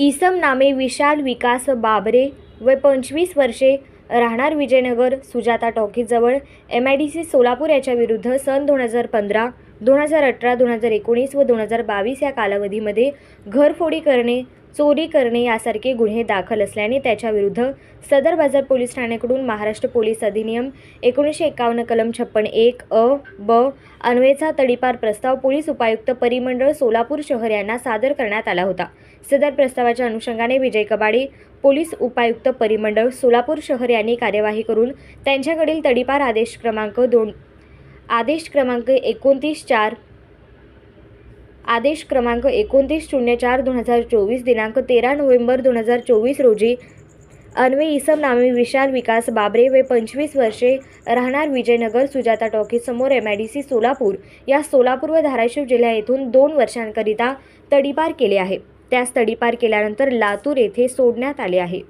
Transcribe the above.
इसम नामे विशाल विकास बाबरे व पंचवीस वर्षे राहणार Vijaynagar Sujata टॉकीजवळ M I D C Solapur याच्या विरुद्ध सन दोन हजार पंधरा दोन हजार अठरा दोन हजार एकोणीस व दोन हजार बावीस या कालावधीमध्ये घरफोडी करणे चोरी करणे यासारखे गुन्हे दाखल असल्याने त्याच्याविरुद्ध सदर बाजार पोलीस ठाण्याकडून महाराष्ट्र पोलीस अधिनियम एकोणीसशे एकावन्न कलम छप्पन एक अ ब अन्वयचा तडीपार प्रस्ताव पोलीस उपायुक्त परिमंडळ सोलापूर शहर यांना सादर करण्यात आला होता. सदर प्रस्तावाच्या अनुषंगाने विजय कबाडे पोलीस उपायुक्त परिमंडळ सोलापूर शहर यांनी कार्यवाही करून त्यांच्याकडील तडीपार आदेश क्रमांक दोन आदेश क्रमांक एकोणतीस चार आदेश क्रमांक एकोणतीस शून्य चार दोन हजार चोवीस दिनांक तेरा नोव्हेंबर दोन हजार चोवीस रोजी अन्वे इसम नामे विशाल विकास बाबरे वे पंचवीस वर्षे राहणार Vijaynagar Sujata टॉकीजसमोर M I D C Solapur. या सोलापूर व धाराशिव जिल्ह्या येथून दोन वर्षांकरिता तडीपार केले आहे. त्यास तडीपार केल्यानंतर लातूर येथे सोडण्यात आले आहे.